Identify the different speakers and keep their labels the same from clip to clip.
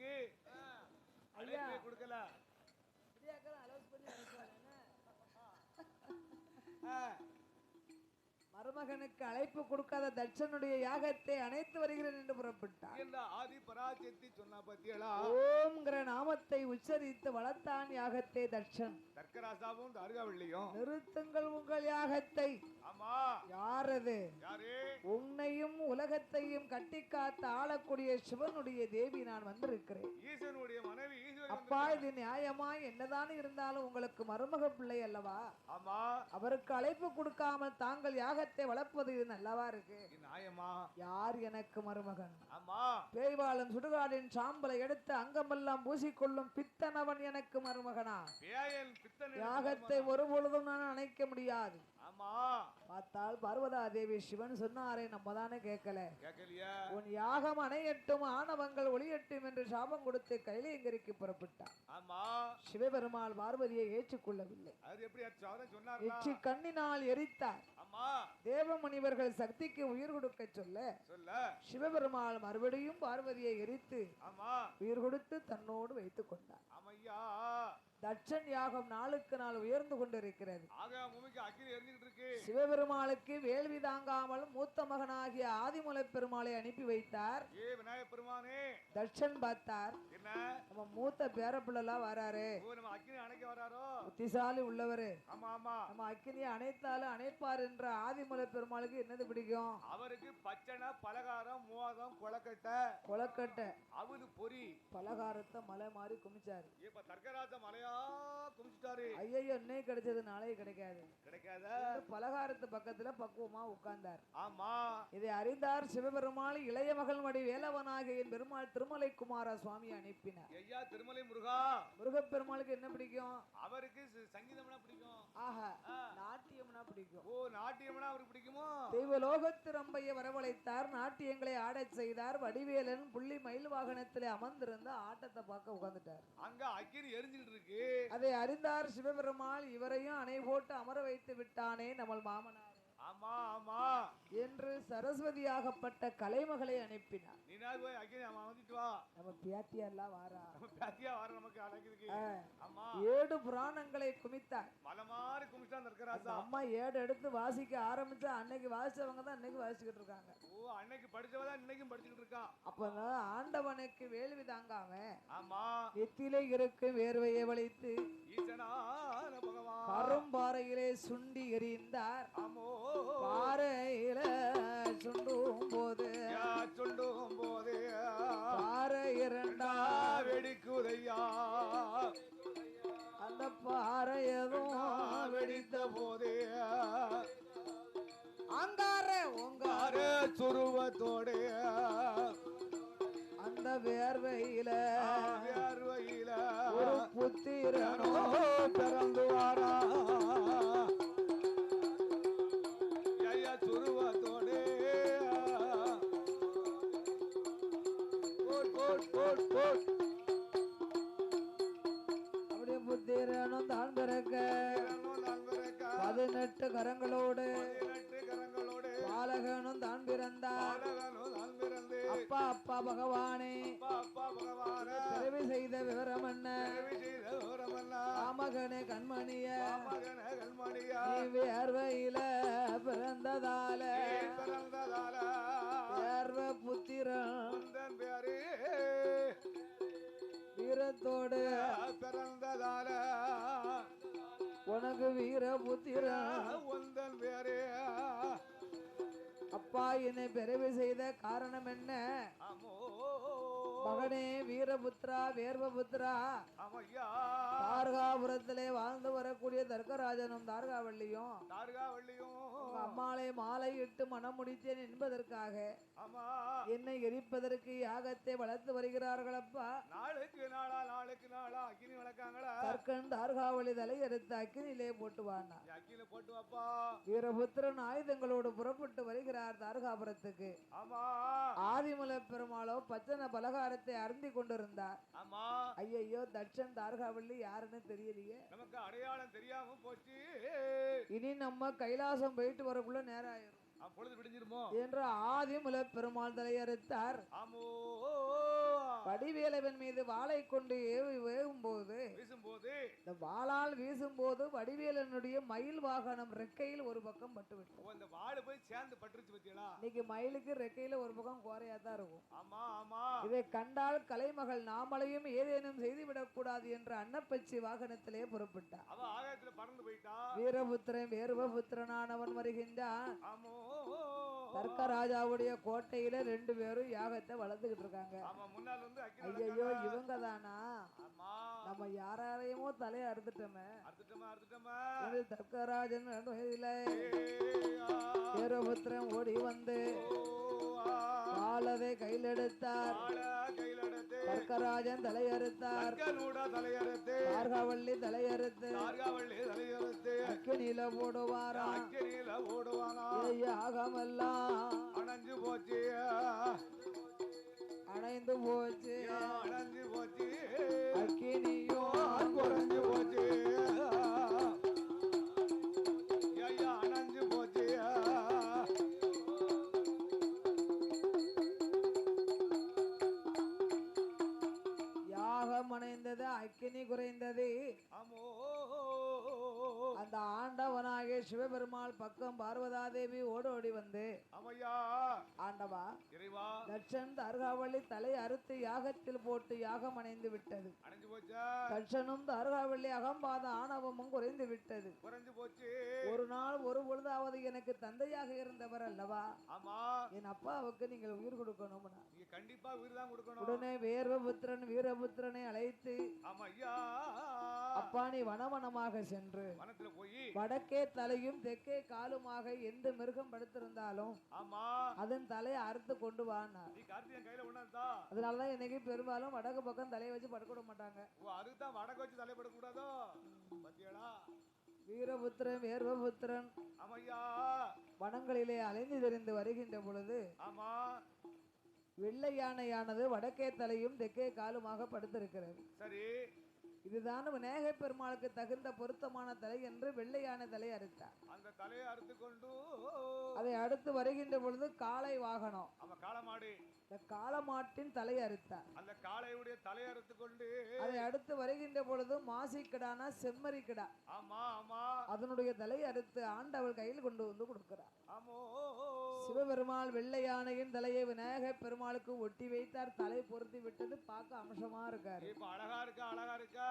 Speaker 1: இருக்கு. அழைப்பே கொடுக்கல. ஆ,
Speaker 2: மருமகனுக்கு அழைப்பு கொடுக்காத தட்சனுடைய யாகத்தை அணைத்து வருகிறேன் என்று புறப்பட்டார்
Speaker 1: இந்த ஆதி பராசக்தி சொன்னா பத்தியலா
Speaker 2: ஓம்ங்கிற நாமத்தை உச்சரித்து வளர்த்தான் யாகத்தை தட்சன்.
Speaker 1: தர்க்கராசாவும் தாருகாவில்லையும்.
Speaker 2: நிறுத்துங்கள் உங்கள் யாகத்தை.
Speaker 1: ஆமா.
Speaker 2: யாரது?
Speaker 1: யாரு?
Speaker 2: உன்னையும் உலகத்தையும் கட்டி காத்து ஆளக்கூடிய சிவனுடைய தேவி நான் வந்திருக்கிறேன்.
Speaker 1: ஈசனுடைய மனைவி
Speaker 2: அப்பா இது நியாயமா? என்னதான் இருந்தாலும் உங்களுக்கு மருமக பிள்ளை அல்லவா?
Speaker 1: ஆமா.
Speaker 2: அவருக்கு அழைப்பு கொடுக்காமல் தாங்கள் யாகத்தை வளர்ப்பது இது நல்லவா இருக்கு? யார் எனக்கு மருமகன்?
Speaker 1: ஆமா.
Speaker 2: பேய்வாளும் சுடுகாடின் சாம்பலை எடுத்து அங்கமெல்லாம் பூசிக்கொள்ளும் பித்தனவன் எனக்கு மருமகனா? யாகத்தை ஒரு பொழுதும் நான் அணைக்க முடியாது.
Speaker 1: ஆமா
Speaker 2: பார்த்தால் பார்வதா தேவி சிவன் சொன்னாரே நம்ம தானே கேட்கல.
Speaker 1: கேட்கலையா?
Speaker 2: உன் யாகம் அணையட்டும் ஆணவங்கள் ஒளியட்டும் என்று சாபம் கொடுத்து கைலியங்கிரிக்கு புறப்பட்டான்.
Speaker 1: ஆமா.
Speaker 2: சிவபெருமாள் பார்வதியை ஏற்றுக்கொள்ளவில்லை.
Speaker 1: அது எப்படி
Speaker 2: எச்சி கண்ணினால் எரித்தார்.
Speaker 1: ஆமா.
Speaker 2: தேவமுனிவர்கள் சக்திக்கு உயிர் கொடுக்க சொல்ல சிவபெருமாள் மறுபடியும் பார்வதியை எரித்து உயிர் கொடுத்து தன்னோடு வைத்துக் கொண்டார். தட்சன் யாகம் நாளுக்கு நாள் உயர்ந்து கொண்டிருக்கிறது. சிவபெருமாளுக்கு வேள்வி தாங்காமல் மூத்த மகனாகிய ஆதிமலை பெருமாளை அனுப்பி வைத்தார். தட்சன் பார்த்தார். நம்ம மூத்த பேரப்பிள்ளலாம் வராரு. புத்திசாலி உள்ளவரு. நம்ம அக்கினியை அணைத்தாலும் அணைப்பார் என்ற ஆதிமலை பெருமாளுக்கு என்னது பிடிக்கும்?
Speaker 1: அவருக்கு பச்சனை பலகாரம் மோதம் கொலக்கட்டை.
Speaker 2: கொலக்கட்டை.
Speaker 1: அவுது பொரி
Speaker 2: பலகாரத்தை மலை மாதிரி குமிச்சாரு.
Speaker 1: இப்ப தர்க்கராஜ மலையா குமிச்சிட்டாரு.
Speaker 2: ஐயோ இன்னைக்கு கிடைச்சது நாளைக்கு கிடைக்காது.
Speaker 1: கிடைக்காத?
Speaker 2: பலகாரத்து பக்கத்துல பக்குவமா உட்கார்ந்தார்.
Speaker 1: ஆமா.
Speaker 2: இதை அறிந்தார் சிவபெருமாள் இளைய மகள் மடி வேலவனாகிய என் பெருமாள் திருமலை குமார சுவாமி அனுப்பினார்.
Speaker 1: ஐயா திருமலை முருகா.
Speaker 2: முருகப்பெருமாளுக்கு என்ன பிடிக்கும்?
Speaker 1: அவருக்கு சங்கீதம்னா பிடிக்கும்.
Speaker 2: ஆஹா. நாட்டியம்னா பிடிக்கும்.
Speaker 1: ஓ நாட்டியம்னா அவருக்கு பிடிக்குமோ.
Speaker 2: தெய்வலோகத்து ரம்பையை வரவழைத்தார் நாட்டியங்களை ஆடச் செய்தார் வடிவேலன் புள்ளி மயில் வாகனத்திலே அமர்ந்திருந்த ஆட்டத்தை பார்க்க உட்கார்ந்துட்டார்.
Speaker 1: அங்க அக்கினி எரிஞ்சுக்கிட்டு இருக்கு.
Speaker 2: அதை அறிந்தார் சிவபெருமாள் இவரையும் அணை போட்டு அமர வைத்து விட்டானே நம்ம மாமனார்.
Speaker 1: ஆமா ஆமா.
Speaker 2: என்று சரஸ்வதியாகப்பட்ட கலைமகளை அனுப்பினார்.
Speaker 1: நீ போய் அக்கினி அவன் வந்துட்டு வா.
Speaker 2: நம்ம பியாத்தியெல்லாம் வாரா.
Speaker 1: நம்ம பேத்தியா வர நமக்கு அழைக்குதுக்கு ஆமா.
Speaker 2: ஏழு புராணங்களை குமித்தார்.
Speaker 1: மலை மாதிரி குமிச்சிட்டான் தர்க்கராஜா
Speaker 2: அம்மா ஏடு எடுத்து வாசிக்க ஆரம்பிச்சா அன்னைக்கு வாசிச்சவங்க தான் இன்னைக்கு வாசிச்சுக்கிட்டு இருக்காங்க.
Speaker 1: ஓ அன்னைக்கு படிச்சவதான் இன்னைக்கும் படிச்சுக்கிட்டு இருக்கான்
Speaker 2: அப்ப ஆண்டவனுக்கு வேள்வி தாங்காம
Speaker 1: ஆமா.
Speaker 2: நெத்திலே இருக்கும் வேர்வையை வலித்து
Speaker 1: ஈசனான பகவான்.
Speaker 2: கரும்பாறையிலே சுண்டி எறிந்தார்.
Speaker 1: ஆமோ
Speaker 2: பாறையில சுண்டும் போது
Speaker 1: சொல்லும் போதே
Speaker 2: பாறை இரண்டா
Speaker 1: வெடிக்குதையா.
Speaker 2: அந்த பாறை எதுவும்
Speaker 1: வெடித்த போதே.
Speaker 2: அங்கார உங்கார
Speaker 1: சுருவத்தோடே.
Speaker 2: என்னை பிறவி செய்த காரணம் என்ன? மகனே வீரபுத்ரா வேர்வபுத்ரா தார்காபுரத்திலே வாழ்ந்து வரக்கூடிய தர்க்கராஜனும் தார்காவள்ளியும்.
Speaker 1: தார்கா வள்ளியும்
Speaker 2: உங்க அம்மாளை மாலை இட்டு மனம் முடித்தேன் என்பதற்காக என்னை எரிப்பதற்கு யாகத்தை வளர்த்து வருகிறார்களப்பா
Speaker 1: நாளுக்கு நாளா நாளுக்கு நாளா அக்கினி வளர்க்காங்களா?
Speaker 2: தர்க்கன் தார்காவளி தலை எடுத்து அக்கினிலே போட்டு வானா.
Speaker 1: அக்கில போட்டு வாப்பா.
Speaker 2: வீரபுத்திரன் ஆயுதங்களோடு புறப்பட்டு வருகிறார் தார்காபுரத்துக்கு.
Speaker 1: ஆமா.
Speaker 2: ஆதிமலை பெருமாளோ பச்சனை பலகாரத்தை அருந்தி கொண்டிருந்தார்.
Speaker 1: ஆமா.
Speaker 2: ஐயையோ தட்சன் தார்காவள்ளி யாருன்னு தெரியலையே.
Speaker 1: நமக்கு அடையாளம் தெரியாம போச்சு.
Speaker 2: இனி நம்ம கைலாசம் போயிட்டு வரக்குள்ள நேரம் ஆயிரும்
Speaker 1: விடிஞ்சிருமோ?
Speaker 2: என்று ஆதிமலை பெருமாள் தலையறுத்தார்.
Speaker 1: ஆமோ.
Speaker 2: வடிவேலவன் மீது வாளை கொண்டு ஏவி வேகும் போது
Speaker 1: வீசும்போது
Speaker 2: இந்த வாளால் வீசும்போது வடிவேலனுடைய மயில் வாகனம் ரெக்கையில் ஒரு பக்கம் பட்டுவிட்டது.
Speaker 1: ஓ, இந்த வாடு போய் சேர்ந்து பட்டுருச்சு பத்தியலா?
Speaker 2: இன்னைக்கு மயிலுக்கு ரெக்கையில ஒரு பக்கம் குறையா தான் இருக்கும்.
Speaker 1: ஆமா ஆமா.
Speaker 2: இதை கண்டால் கலைமகள் நாமளையும் ஏதேனும் செய்துவிடக் கூடாது என்று அன்னப்பச்சி வாகனத்திலே புறப்பட்டார்
Speaker 1: அவ ஆகாயத்துல பறந்து போயிட்டா?
Speaker 2: வீரபுத்திரன் வேர்வபுத்திரனானவன் வருகின்றான்.
Speaker 1: ஆமோ.
Speaker 2: தர்க்கராஜாவுடைய கோட்டையில ரெண்டு பேரும் யாகத்தை வளர்த்துக்கிட்டு இருக்காங்க. ஐயோ? இவங்க தானா நம்ம யாரையுமோ தலையை அறுத்துட்டோமே. தர்க்கராஜன். வீரபுத்திரன் ஓடி வந்து
Speaker 1: ஓ, ஆ.
Speaker 2: காலதை கையில் எடுத்தார் தர்க்கராஜன் தலையறுத்தார்.
Speaker 1: தலையறுத்து
Speaker 2: தலையறுத்து
Speaker 1: நார்காவள்ளி தலையறுத்து
Speaker 2: அக்கினியில போடுவாராம் சிவபெருமாள் பக்கம் பார்வதாதேவி ஓடி ஓடி வந்து
Speaker 1: ஆமையா.
Speaker 2: ஆண்டவா தட்சன் தர்காவள்ளி தலை அறுத்து யாகத்தில் போட்டு யாகம் அணைந்து விட்டது. தட்சனும் தர்காவள்ளி அகம்பாத ஆணவமும் குறைந்து விட்டது. ஒரு நாள் ஒரு பொழுதாவது எனக்கு தந்தையாக இருந்தவர் அல்லவா?
Speaker 1: ஆமா.
Speaker 2: என் அப்பாவுக்கு நீங்கள் உயிர் கொடுக்கணும்னா.
Speaker 1: கண்டிப்பா உயிர் தான் கொடுக்கணும்.
Speaker 2: உடனே வேர்வபுத்திரன் வீரபுத்திரனை அழைத்து அப்பா நீ வனவனமாக சென்று
Speaker 1: வனத்துல போய்
Speaker 2: வடக்கே தலையும் தெற்கே காலுமாக எந்த மிருகம் படுத்திருந்தாலும் அதன் தலையை அறுத்து கொண்டு வானார்
Speaker 1: நீ கார்த்திகன் கையில உணர்ந்தா
Speaker 2: அதனாலதான் இன்னைக்கு பெரும்பாலும் வடக்கு பக்கம் தலையை வச்சு படுக்க மாட்டாங்க.
Speaker 1: ஓ அதுக்கு தான் வடக்கு வச்சு கூடாதோ? பத்தியடா.
Speaker 2: வீரபுத்திரன் வேர்வபுத்திரன்
Speaker 1: ஆமையா.
Speaker 2: வனங்களிலே அலைந்து தெரிந்து வருகின்ற பொழுது
Speaker 1: ஆமா.
Speaker 2: வெள்ளை யானையானது வடக்கே தலையும் தெற்கே காலுமாக படுத்திருக்கிறது.
Speaker 1: சரி.
Speaker 2: இதுதான் விநாயகப் பெருமாளுக்கு தகுந்த பொருத்தமான தலை என்று வெள்ளை யானை தலை அறுத்தார்.
Speaker 1: அந்த தலையை அறுத்து கொண்டு
Speaker 2: அதை அடுத்து வருகின்ற பொழுது காளை வாகனம்.
Speaker 1: அவ காளமாடு.
Speaker 2: இந்த காளமாட்டின் தலை அறுத்தார்.
Speaker 1: அந்த காளையுடைய தலையை அறுத்து கொண்டு
Speaker 2: அதை அடுத்து வருகின்ற பொழுது மாசிக்கிடானா செம்மறி கிடா
Speaker 1: ஆமா ஆமா.
Speaker 2: அதனுடைய தலை அறுத்து ஆண்டவள் கையில் கொண்டு வந்து கொடுக்கிறார்.
Speaker 1: ஆமோ.
Speaker 2: சிவபெருமாள் வெள்ளை யானையின் தலையை விநாயகர் பெருமாளுக்கு ஒட்டி வைத்தார். தலை பொருத்தி விட்டது. பார்க்க அம்சமா இருக்காரு.
Speaker 1: இப்ப அழகா இருக்கா அழகா இருக்கா?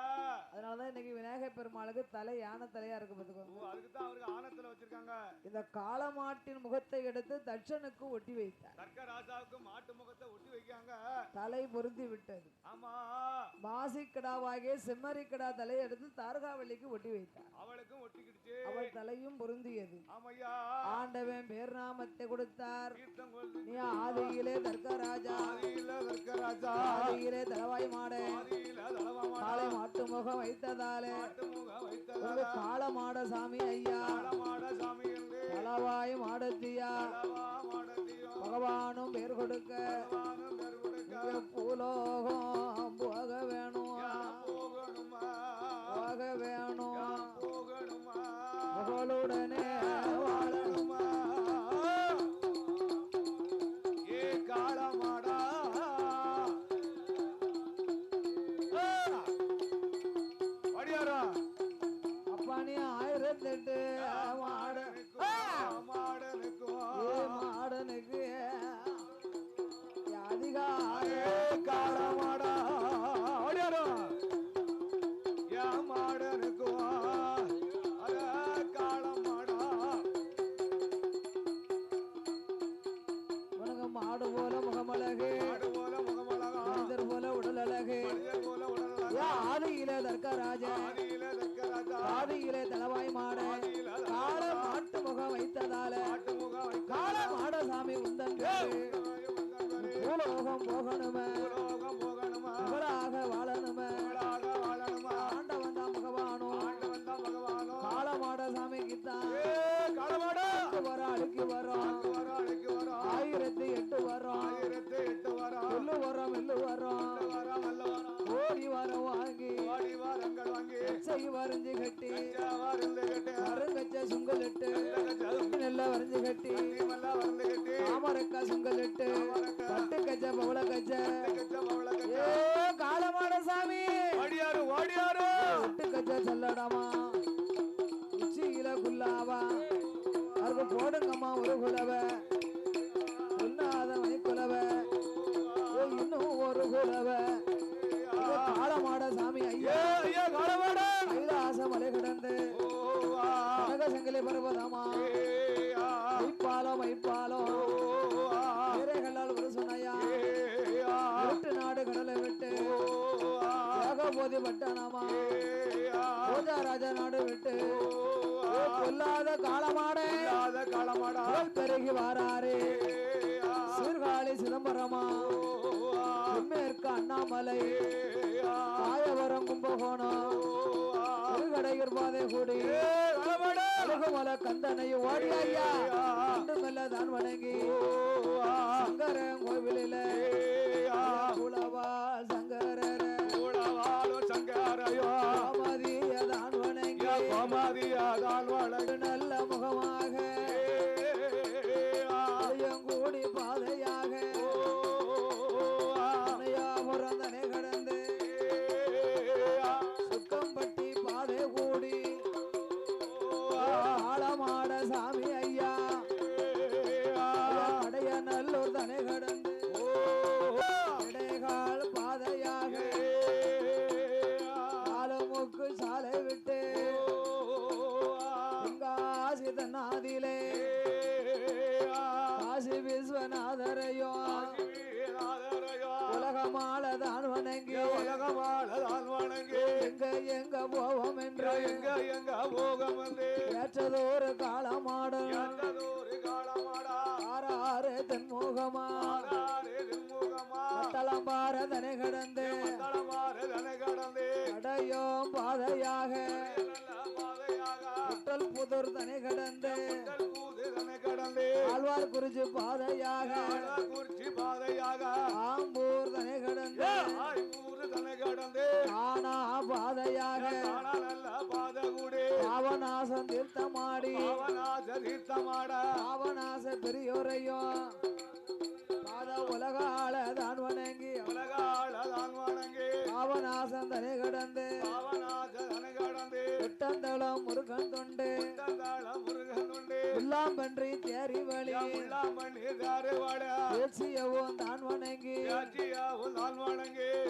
Speaker 2: அதனாலதான் இன்னைக்கு விநாயகர் பெருமாளுக்கு தலை யானை தலையா இருக்கு
Speaker 1: ஓ
Speaker 2: பார்த்துக்கோங்க
Speaker 1: அதுக்கு தான் அவருக்கு ஆனத்துல வச்சிருக்காங்க.
Speaker 2: இந்த காளமாட்டின் முகத்தை எடுத்து தட்சனுக்கு ஒட்டி வைத்தார்.
Speaker 1: தர்க்க ராஜாவுக்கு மாட்டு முகத்தை ஒட்டி வைக்காங்க
Speaker 2: தலை பொருந்தி விட்டது.
Speaker 1: ஆமா.
Speaker 2: மாசி கிடாவாகிய செம்மறி கிடா தலையை எடுத்து தாரகாவல்லிக்கு ஒட்டி வைத்தார்.
Speaker 1: அவளுக்கும் ஒட்டிக்கிடுச்சு.
Speaker 2: அவள் தலையும் பொருந்தியது.
Speaker 1: ஆமையா.
Speaker 2: ஆண்டவன் பேர் நாமத்தை கொடுத்தார். நீ ஆதியிலே தர்க்கராஜா.
Speaker 1: ஆதியில
Speaker 2: தலவாய் மாடு. காளை மாட்டு முகம் வைத்ததாலே. காள மாட சாமி ஐயா. தலவாய் மாடத்தியா. பகவானும் பேர் கொடுக்க. பூலோகம் நீ ஆயிரத்தெட்டு பூலோகம் போகணுமே. புகழாக வாழணுமே. ஆண்டவன் தான்
Speaker 1: காலமாடா
Speaker 2: வர அழைக்கு வரோம். ஆயிரத்தி எட்டு வரோம்.
Speaker 1: எட்டு வரோம்.
Speaker 2: எள்ளு வரோம் வரோம். ஓடி வரம் வாங்கி
Speaker 1: கடன்கள் வாங்கி.
Speaker 2: கச்சை வரைஞ்சு கட்டி.
Speaker 1: வருந்து கட்டி.
Speaker 2: அருங்கச்சா சுங்கலிட்டு. நல்லா வரைஞ்சு கட்டி.
Speaker 1: நல்லா வருந்து கட்டி.
Speaker 2: ஆமரக்கா சுங்கலிட்டு. பட்டு கச்சா பவள கச்சா. ஏ காலமான சாமி. ஓடியாரு போடுங்கம்மா ஒரு குலவை.
Speaker 1: காலமாடே.
Speaker 2: காலமாடா. பெருகி வாராரே. சீர்காழி சிதம்பரமா. தென்மேற்கு அண்ணாமலை. காயவரம் கும்பகோணம். திருகடையூர் பாதை கூடி அழகுமல கந்தனையும் ஓடி ஐயா. கண்டு மெல்ல தான் வணங்கி. சங்கரன் கோவிலில. எங்க எங்க போவோம் என்று ஏற்றதோரு காலமாடும் ஆறாறு தென்முகமா? தனை கடந்து. அடையோம் பாதையாக. குட்டல் புதூர் தனை கடந்து. ஆழ்வார் குறிச்சி பாதையாக ஆம்பூர் தனை கடந்து ஆனா பாதையாக பாவநாசம் தீர்த்தமாடி. பாவநாச பெரியோரையும் விட்டந்தளம் முருகன் தொண்டு உள்ளாம்பன்றி தேரி வழி. பேச்சியவும் தான் வணங்கி.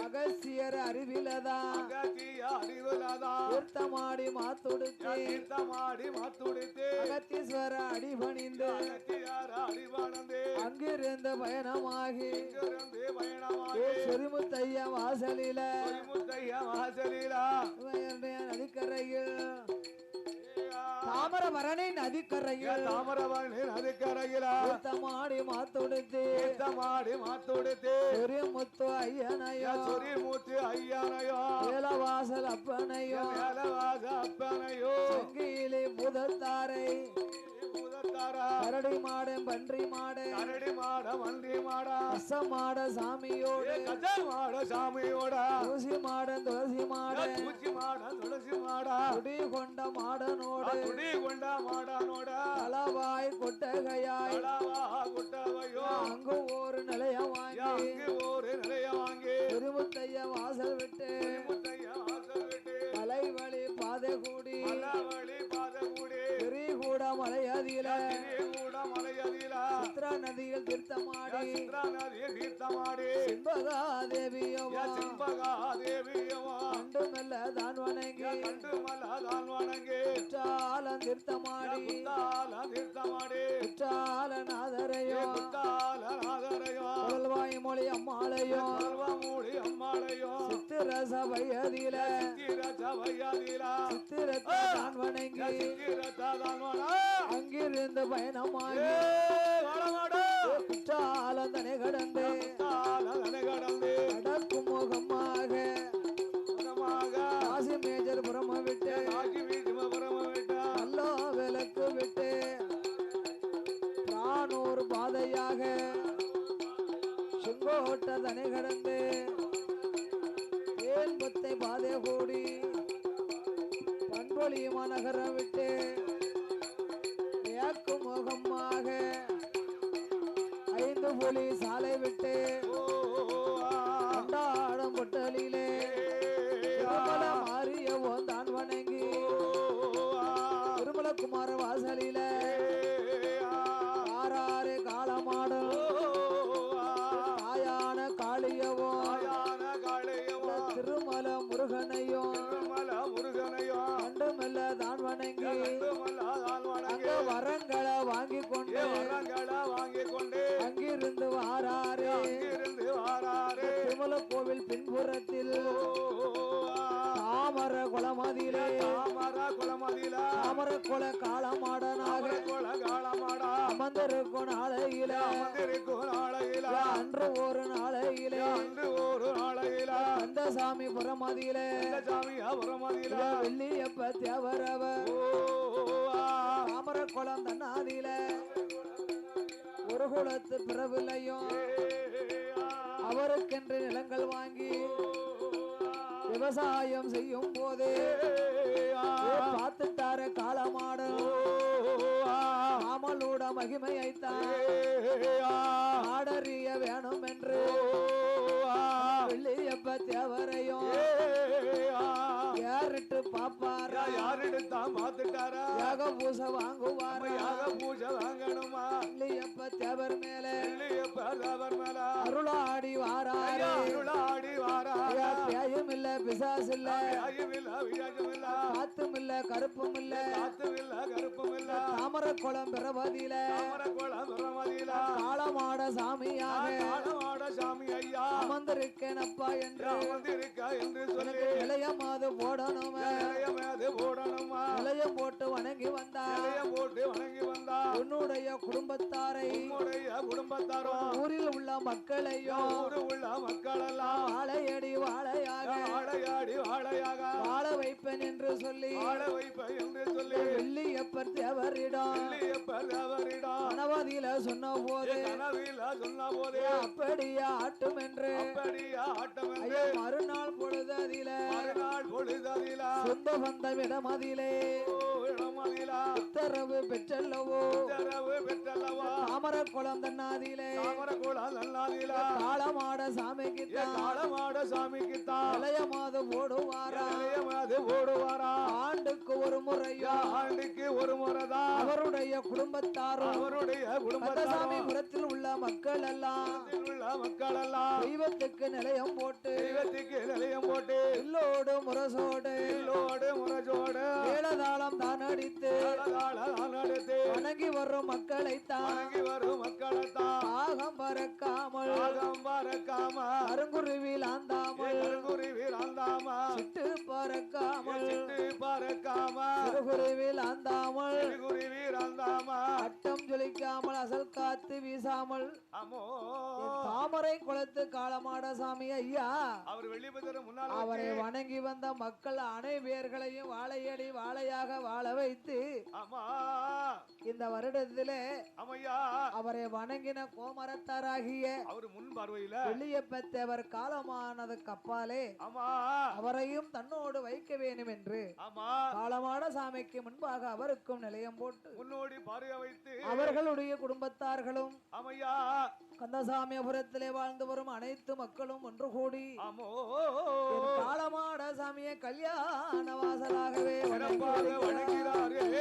Speaker 2: அகசியர் அறிவிலதான் தீர்த்தமாடி மாத்துடுத்து. அகத்தீஸ்வர அடிபணிந்து. அங்கிருந்து பயணமாகி. சொரிமுத்தைய வாசலில. இவருடைய நதிக்கரையில். தாமரபரணி நதிக்கரையில்.
Speaker 1: தாமரவணி நதிக்கரையில.
Speaker 2: தீர்த்தமாடி மாத்துடுத்து.
Speaker 1: மாடி மாத்துடுத்து.
Speaker 2: சொரிமுத்து ஐயனையோ.
Speaker 1: சொரி மூத்து ஐயானையோ.
Speaker 2: வேலவாசல் அப்பனையோ.
Speaker 1: மேலவாச அப்பனையோ.
Speaker 2: சங்கிலி பூதத்தாரை
Speaker 1: பூதத்தாரா
Speaker 2: கரடி மாடு பன்றி மாடு
Speaker 1: கரடி மாட மன்றி மாடா.
Speaker 2: மாட சாமியோடு
Speaker 1: கஜல் மாட சாமியோட.
Speaker 2: தூசி மாடு துளசி மாடு
Speaker 1: பூச்சி மாட துளசி மாடா.
Speaker 2: குடி கொண்ட மாடனோடு
Speaker 1: குடி கொண்ட மாடானோட.
Speaker 2: தலவாய் கொட்டகையாய்
Speaker 1: தலவா குட்டவையோ
Speaker 2: அங்கு ஒரு நிலையம் வாங்கி
Speaker 1: அங்கு ஒரு நிறைய வாங்கி
Speaker 2: திருமுத்தைய வாசல் விட்டு கூட மலை அதில
Speaker 1: கூட மலையதில
Speaker 2: சித்ரா நதியில் தீர்த்தமாடி.
Speaker 1: சித்ரா நதி தீர்த்தமாடி.
Speaker 2: சிம்பகா தேவியவா
Speaker 1: சிம்பகா தேவியவா
Speaker 2: கண்டு மெல்ல தான் வணங்கி.
Speaker 1: கண்டு மலதான் வணங்கி.
Speaker 2: குற்றாலம் தீர்த்தமாடி.
Speaker 1: குத்தால தீர்த்தமாடி.
Speaker 2: குற்றால நாதரையோ
Speaker 1: குத்தால நாதரையோ
Speaker 2: குரல்வாய் மொழி அம்மாளையோ
Speaker 1: மூடி அம்மாளையோ
Speaker 2: சித்திர சபை பயணமாகி
Speaker 1: ஏ வளமாடா
Speaker 2: குற்றாலம் தனை கடந்து. அடக்கும் முகமாக. காசி மேஜர் புறம விட்டு நல்லோ விளக்கு விட்டு. பிரானூர் பாதையாக. செங்கோட்ட தனை கடந்து. ஏன்பத்தை பாதை கூடி. பண்பொழி மாநகரம் விட்டு. ஐந்து புலி அன்று ஒரு நாளையிலே.
Speaker 1: அன்று ஒரு நாளையில.
Speaker 2: அந்த சாமி புறமதியிலே.
Speaker 1: இந்த சாமி அபுரமதியில
Speaker 2: வெள்ளியப்ப தேவரவ. தாமர குளம் தன்னாதியில. ஒரு குலத்து பிறவில்லையும். அவருக்கென்று நிலங்கள் வாங்கி விவசாயம் செய்யும் போது. பார்த்துட்டாரு காலமாடு மாமலோட மகிமையைத்தான் ஆடறிய வேணும் என்று வெள்ளியப்ப தேவரையும் ஏறிட்டு பாப்பாரா
Speaker 1: யாரிடத்தான் பார்த்துட்டாரா?
Speaker 2: யாக பூச வாங்குவாரா?
Speaker 1: யாக பூஜை வாங்கணுமா?
Speaker 2: வெள்ளியப்ப தேவர் மேல.
Speaker 1: வெள்ளியப்ப அவர் மேல.
Speaker 2: அருளாடி வாராரு
Speaker 1: அருளாடி வாரா.
Speaker 2: பேயும் இல்ல பிசாசு இல்ல
Speaker 1: வியாஜமில்ல வியாஜமில்ல
Speaker 2: காத்தும் இல்ல கருப்பும் இல்ல
Speaker 1: காத்துமில்ல கருப்புமில்ல.
Speaker 2: தாமர குளம் பிறவதியில
Speaker 1: தாமர குளம் பிரமதியில
Speaker 2: காளமாட சாமியாக
Speaker 1: காலமாட சாமி ஐயா.
Speaker 2: அமர்ந்திருக்கேனப்பா என்று.
Speaker 1: வந்திருக்க என்று சொல்லி.
Speaker 2: நிலையமாது போடணும்.
Speaker 1: போடணுமா?
Speaker 2: நிலையம் போட்டு வணங்கி வந்தார்
Speaker 1: நிலையம் போட்டு வணங்கி வந்தா.
Speaker 2: உன்னுடைய குடும்பத்தாரை
Speaker 1: உம்முடைய குடும்பத்தாரும்
Speaker 2: ஊரில் உள்ள மக்களையும்
Speaker 1: ஊரு உள்ள மக்கள் எல்லாம்
Speaker 2: வாழையடி வாழையாக
Speaker 1: வாழையாடி வாழையாக
Speaker 2: வாழ வைப்பேன் என்று சொல்லி
Speaker 1: வாழ வைப்ப என்று சொல்லி
Speaker 2: வெள்ளியப்பர் தேவரிடம்
Speaker 1: வெள்ளியப்பர் அவரிடம்
Speaker 2: கணவதியில சொன்ன போது
Speaker 1: கனவில சொன்ன போதே
Speaker 2: அப்படியே ஆட்டும் என்று
Speaker 1: அப்படியா ஆட்டம் என்று
Speaker 2: மறுநாள் பொழுது அதில
Speaker 1: மறுநாள் பொழுததில
Speaker 2: சொந்த இடமதிலே
Speaker 1: இடமதில
Speaker 2: உத்தரவு பெற்றல்லவோ?
Speaker 1: உத்தரவு பெற்றல்லவா
Speaker 2: தாமர குளம் தன்னாதிலே.
Speaker 1: தாமர குளம்
Speaker 2: காளமாட சாமிக்கு
Speaker 1: காலமாட சாமிக்கு தான்
Speaker 2: நிலையமாது போடுவாரா?
Speaker 1: நிலையமாது ஓடுவாரா
Speaker 2: ஆண்டுக்கு ஒரு முறையோ?
Speaker 1: ஆண்டுக்கு ஒரு முறைதான்.
Speaker 2: அவருடைய குடும்பத்தாரும்
Speaker 1: அவருடைய குடும்பத்தாரும்
Speaker 2: புறத்தில் உள்ள மக்கள் எல்லாம்
Speaker 1: உள்ள மக்கள் எல்லாம்
Speaker 2: தெய்வத்துக்கு நிலையம் போட்டு
Speaker 1: தெய்வத்துக்கு நிலையம் போட்டு
Speaker 2: இல்லோடு முரசோடு
Speaker 1: இல்லோடு முரஜோடு
Speaker 2: மேளதாளம் தான் அடித்து வணங்கி வரும் மக்களைத்தான்
Speaker 1: வணங்கி வரும் மக்களைத்தான்
Speaker 2: ஆகம் பறக்காமல்
Speaker 1: ஆகம் பறக்காம
Speaker 2: அருங்குருவில் ஆந்தாமல்
Speaker 1: குருவி ஆந்தாம
Speaker 2: சிட்டு பறக்காமல்
Speaker 1: சிட்டு பறக்காம
Speaker 2: சிறுகுருவில் ஆந்தாமல்
Speaker 1: குருவி ஆந்தாம
Speaker 2: அட்டம் ஜொலிக்காமல் அசல் காத்து வீசாமல் என் தாமரை குளத்து காளமாட சாமி ஐயா
Speaker 1: அவர் முன்னால்
Speaker 2: அவரை வணங்கி வந்த மக்கள் அனைவர்களையும் வாழையடி வாழையாக வாழ வைத்து இந்த வருடத்திலே
Speaker 1: அம்மையா
Speaker 2: அவரை வணங்கின கோமரத்தாராகிய
Speaker 1: அவர் முன் பார்வையில
Speaker 2: வெள்ளியப்பத்தேவர் காலமானதுக்கு அப்பாலே அவரையும் தன்னோடு வைக்க வேண்டும் என்று
Speaker 1: ஆமா.
Speaker 2: காலமாட சாமிக்கு முன்பாக அவருக்கும் நிலையம் போட்டு
Speaker 1: முன்னோடி பார்வை வைத்து
Speaker 2: அவர்களுடைய குடும்பத்தார்களும்
Speaker 1: அம்மையா
Speaker 2: கந்தசாமிபுரத்திலே வாழ்ந்து வரும் அனைத்து மக்களும் ஒன்று கூடி காலமாட சாமியை கல்யாண வாசலாகவே
Speaker 1: சிறப்பாக வணங்கிறார்கள்